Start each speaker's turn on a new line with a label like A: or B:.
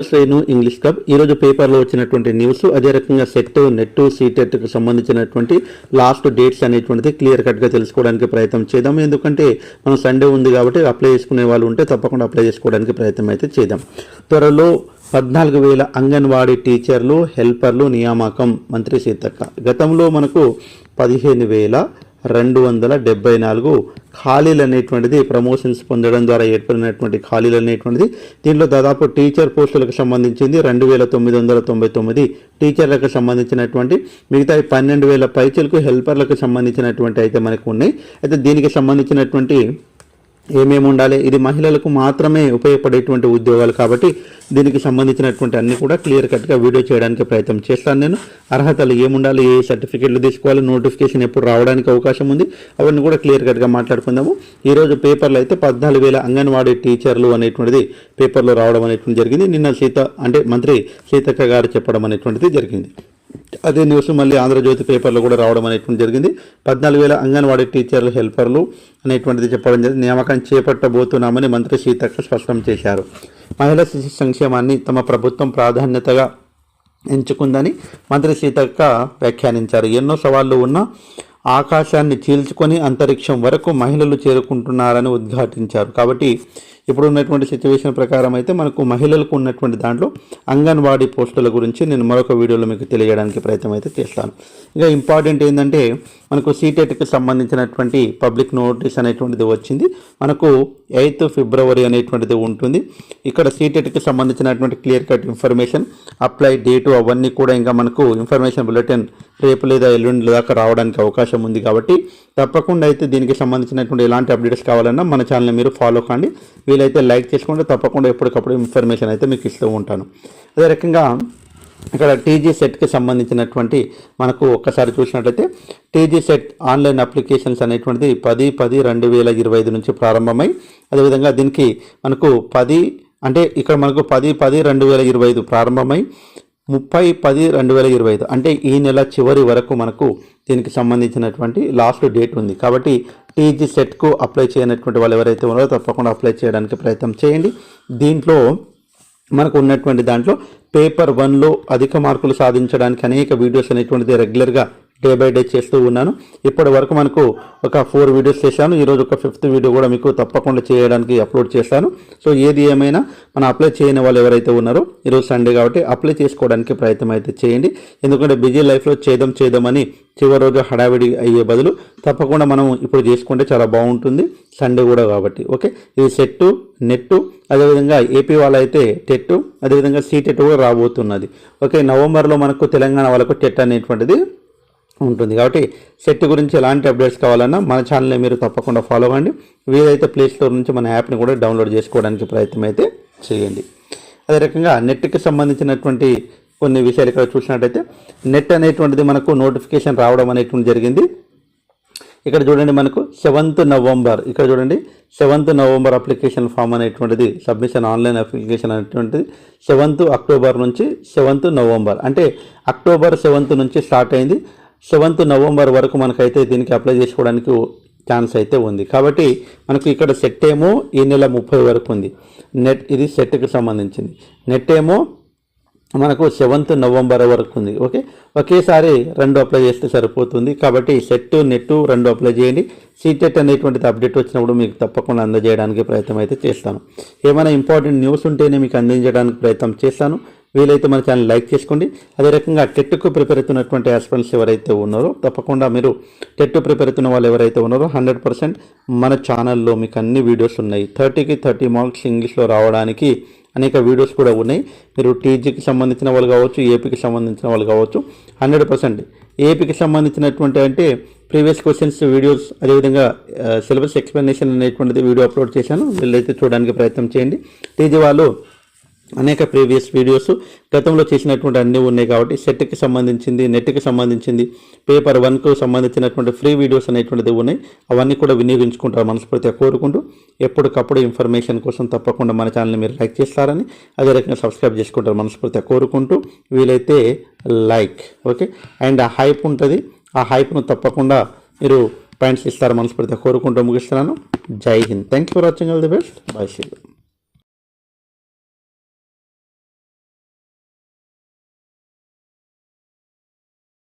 A: Srenu English club ఈరోజు పేపర్లో వచ్చినటువంటి న్యూస్ అదే రకంగా సెట్ నెట్ సీటెట్కి సంబంధించినటువంటి లాస్ట్ డేట్స్ అనేటువంటిది క్లియర్ కట్గా తెలుసుకోవడానికి ప్రయత్నం చేద్దాం. ఎందుకంటే మనం సండే ఉంది కాబట్టి అప్లై చేసుకునే వాళ్ళు ఉంటే తప్పకుండా అప్లై చేసుకోవడానికి ప్రయత్నం అయితే చేద్దాం. త్వరలో పద్నాలుగు వేల అంగన్వాడీ టీచర్లు హెల్పర్లు నియామకం మంత్రి సీతక్క. గతంలో మనకు పదిహేను వేల రెండు వందల డెబ్బై నాలుగు ఖాళీలు అనేటువంటిది ప్రమోషన్స్ పొందడం ద్వారా ఏర్పడినటువంటి ఖాళీలు అనేటువంటిది దీంట్లో దాదాపు టీచర్ పోస్టులకు సంబంధించింది రెండు వేల తొమ్మిది వందల తొంభై తొమ్మిది. టీచర్లకు సంబంధించినటువంటి మిగతా పన్నెండు వేల పైచలకు హెల్పర్లకు సంబంధించినటువంటి అయితే మనకు ఉన్నాయి. అయితే దీనికి సంబంధించినటువంటి ఏమేమి ఉండాలి? ఇది మహిళలకు మాత్రమే ఉపయోగపడేటువంటి ఉద్యోగాలు కాబట్టి దీనికి సంబంధించినటువంటి అన్ని కూడా క్లియర్ కట్గా వీడియో చేయడానికి ప్రయత్నం చేస్తాను నేను. అర్హతలు ఏముండాలి? ఏ సర్టిఫికెట్లు తీసుకోవాలి? నోటిఫికేషన్ ఎప్పుడు రావడానికి అవకాశం ఉంది? అవన్నీ కూడా క్లియర్ కట్గా మాట్లాడుకుందాము. ఈరోజు పేపర్లో అయితే పద్నాలుగు వేల అంగన్వాడీ టీచర్లు అనేటువంటిది పేపర్లో రావడం అనేటువంటి జరిగింది. నిన్న సీత అంటే మంత్రి సీతక్క గారు చెప్పడం అనేటువంటిది జరిగింది. అదే న్యూస్ మళ్ళీ ఆంధ్రజ్యోతి పేపర్లో కూడా రావడం అనేటువంటి జరిగింది. పద్నాలుగు వేల అంగన్వాడీ టీచర్లు హెల్పర్లు అనేటువంటిది చెప్పడం జరిగింది. నియామకం చేపట్టబోతున్నామని మంత్రి సీతక్క స్పష్టం చేశారు. మహిళా శిశు సంక్షేమాన్ని తమ ప్రభుత్వం ప్రాధాన్యతగా ఎంచుకుందని మంత్రి సీతక్క వ్యాఖ్యానించారు. ఎన్నో సవాళ్ళు ఉన్న ఆకాశాన్ని చీల్చుకొని అంతరిక్షం వరకు మహిళలు చేరుకుంటున్నారని ఉద్ఘాటించారు. కాబట్టి ఇప్పుడు ఉన్నటువంటి సిచ్యువేషన్ ప్రకారం అయితే మనకు మహిళలకు ఉన్నటువంటి దాంట్లో అంగన్వాడీ పోస్టుల గురించి నేను మరొక వీడియోలో మీకు తెలియడానికి ప్రయత్నం అయితే చేస్తాను. ఇంకా ఇంపార్టెంట్ ఏంటంటే మనకు సీటెట్కి సంబంధించినటువంటి పబ్లిక్ నోటీస్ అనేటువంటిది వచ్చింది. మనకు ఎయిత్ ఫిబ్రవరి అనేటువంటిది ఉంటుంది. ఇక్కడ సీటెట్కి సంబంధించినటువంటి clear cut information apply date అవన్నీ కూడా ఇంకా మనకు ఇన్ఫర్మేషన్ బులెటిన్ రేపు లేదా ఎల్లుండి దాకా రావడానికి అవకాశం ఉంది కాబట్టి తప్పకుండా అయితే దీనికి సంబంధించినటువంటి ఎలాంటి అప్డేట్స్ కావాలన్నా మన ఛానల్ని మీరు ఫాలో కండి. వీలైతే లైక్ చేసుకుంటే తప్పకుండా ఎప్పటికప్పుడు ఇన్ఫర్మేషన్ అయితే మీకు ఇస్తూ ఉంటాను. అదే రకంగా ఇక్కడ టీజీ సెట్కి సంబంధించినటువంటి మనకు ఒక్కసారి చూసినట్లయితే టీజీ సెట్ ఆన్లైన్ అప్లికేషన్స్ అనేటువంటిది పది పది రెండు వేల ఇరవై ఐదు నుంచి ప్రారంభమై అదేవిధంగా దీనికి మనకు పది అంటే ఇక్కడ మనకు పది పది రెండు వేల ఇరవై ఐదు ప్రారంభమై ముప్పై పది రెండు వేల ఇరవై ఐదు. అంటే ఈ నెల చివరి వరకు మనకు దీనికి సంబంధించినటువంటి లాస్ట్ డేట్ ఉంది. కాబట్టి టీజీ సెట్కు అప్లై చేయనటువంటి వాళ్ళు ఎవరైతే ఉన్నారో తప్పకుండా అప్లై చేయడానికి ప్రయత్నం చేయండి. దీంట్లో మనకు ఉన్నటువంటి దాంట్లో పేపర్ వన్లో అధిక మార్కులు సాధించడానికి అనేక వీడియోస్ అనేటువంటిది రెగ్యులర్గా డే బై డే చేస్తూ ఉన్నాను. ఇప్పటి వరకు మనకు ఒక ఫోర్ వీడియోస్ చేశాను. ఈరోజు ఒక ఫిఫ్త్ వీడియో కూడా మీకు తప్పకుండా చేయడానికి అప్లోడ్ చేస్తాను సో ఏది ఏమైనా మనం అప్లై చేయని వాళ్ళు ఎవరైతే ఉన్నారో ఈరోజు సండే కాబట్టి అప్లై చేసుకోవడానికి ప్రయత్నం అయితే చేయండి. ఎందుకంటే బిజీ లైఫ్లో చేద్దాం చేద్దామని చివరి రోజు హడావిడి అయ్యే బదులు తప్పకుండా మనం ఇప్పుడు చేసుకుంటే చాలా బాగుంటుంది. సండే కూడా కాబట్టి ఓకే? ఇది సెట్టు నెట్టు అదేవిధంగా ఏపీ వాళ్ళైతే టెట్టు అదేవిధంగా సీటెట్ కూడా రాబోతున్నది. ఓకే? నవంబర్లో మనకు తెలంగాణ వాళ్ళకు టెట్ అనేటువంటిది ఉంటుంది. కాబట్టి సెట్ గురించి ఎలాంటి అప్డేట్స్ కావాలన్నా మన ఛానల్ని మీరు తప్పకుండా ఫాలో అవ్వండి. వీలైతే ప్లే స్టోర్ నుంచి మన యాప్ని కూడా డౌన్లోడ్ చేసుకోవడానికి ప్రయత్నం అయితే చేయండి. అదే రకంగా నెట్కి సంబంధించినటువంటి కొన్ని విషయాలు ఇక్కడ చూసినట్టయితే నెట్ అనేటువంటిది మనకు నోటిఫికేషన్ రావడం అనేటువంటి జరిగింది. ఇక్కడ చూడండి మనకు సెవెంత్ నవంబర్ ఇక్కడ చూడండి సెవెంత్ నవంబర్ అప్లికేషన్ ఫామ్ అనేటువంటిది సబ్మిషన్ ఆన్లైన్ అప్లికేషన్ అనేటువంటిది సెవెంత్ అక్టోబర్ నుంచి సెవెంత్ నవంబర్. అంటే అక్టోబర్ సెవెంత్ నుంచి స్టార్ట్ అయింది. సెవెంత్ నవంబర్ వరకు మనకైతే దీనికి అప్లై చేసుకోవడానికి ఛాన్స్ అయితే ఉంది. కాబట్టి మనకు ఇక్కడ సెట్ ఏమో ఈ నెల ముప్పై వరకు ఉంది. నెట్ ఇది సెట్కి సంబంధించింది. నెట్ ఏమో మనకు సెవెంత్ నవంబర్ వరకు ఉంది. ఓకే ఒకేసారి రెండు అప్లై చేస్తే సరిపోతుంది. కాబట్టి సెట్ నెట్ రెండు అప్లై చేయండి. సీటెట్ అనేటువంటిది అప్డేట్ వచ్చినప్పుడు మీకు తప్పకుండా అందజేయడానికి ప్రయత్నం అయితే చేస్తాను. ఏమైనా ఇంపార్టెంట్ న్యూస్ ఉంటేనే మీకు అందించడానికి ప్రయత్నం చేస్తాను. వీలైతే మన ఛానల్ లైక్ చేసుకోండి. అదే రకంగా టెట్కు ప్రిపేర్ అవుతున్నటువంటి ఆస్పిరెంట్స్ ఎవరైతే ఉన్నారో తప్పకుండా మీరు టెట్ ప్రిపేర్ అవుతున్న వాళ్ళు ఎవరైతే ఉన్నారో హండ్రెడ్ పర్సెంట్ మన ఛానల్లో మీకు అన్ని వీడియోస్ ఉన్నాయి. థర్టీకి థర్టీ మార్క్స్ ఇంగ్లీష్లో రావడానికి అనేక వీడియోస్ కూడా ఉన్నాయి. మీరు టీజీకి సంబంధించిన వాళ్ళు కావచ్చు ఏపీకి సంబంధించిన వాళ్ళు కావచ్చు హండ్రెడ్ పర్సెంట్ ఏపీకి సంబంధించినటువంటి అంటే ప్రీవియస్ క్వశ్చన్స్ వీడియోస్ అదేవిధంగా సిలబస్ ఎక్స్ప్లెనేషన్ అనేటువంటిది వీడియో అప్లోడ్ చేశాను. వీళ్ళైతే చూడడానికి ప్రయత్నం చేయండి. టీజీ వాళ్ళు అనేక ప్రీవియస్ వీడియోస్ గతంలో చేసినటువంటి అన్నీ ఉన్నాయి కాబట్టి సెట్కి సంబంధించింది నెట్కి సంబంధించింది పేపర్ వన్కు సంబంధించినటువంటి ఫ్రీ వీడియోస్ అనేటువంటిది ఉన్నాయి. అవన్నీ కూడా వినియోగించుకుంటారు మనస్ఫూర్తిగా కోరుకుంటూ ఎప్పటికప్పుడు ఇన్ఫర్మేషన్ కోసం తప్పకుండా మన ఛానల్ని మీరు లైక్ చేస్తారని అదే రకంగా సబ్స్క్రైబ్ చేసుకుంటారు మనస్ఫూర్తిగా కోరుకుంటూ వీలైతే లైక్ ఓకే? అండ్ ఆ హైప్ ఉంటుంది. ఆ హైప్ను తప్పకుండా మీరు పాయింట్స్ ఇస్తారు మనస్ఫూర్తిగా కోరుకుంటూ ముగిస్తున్నాను. Jai Hind. Thank you for watching. All the best. Bye Shri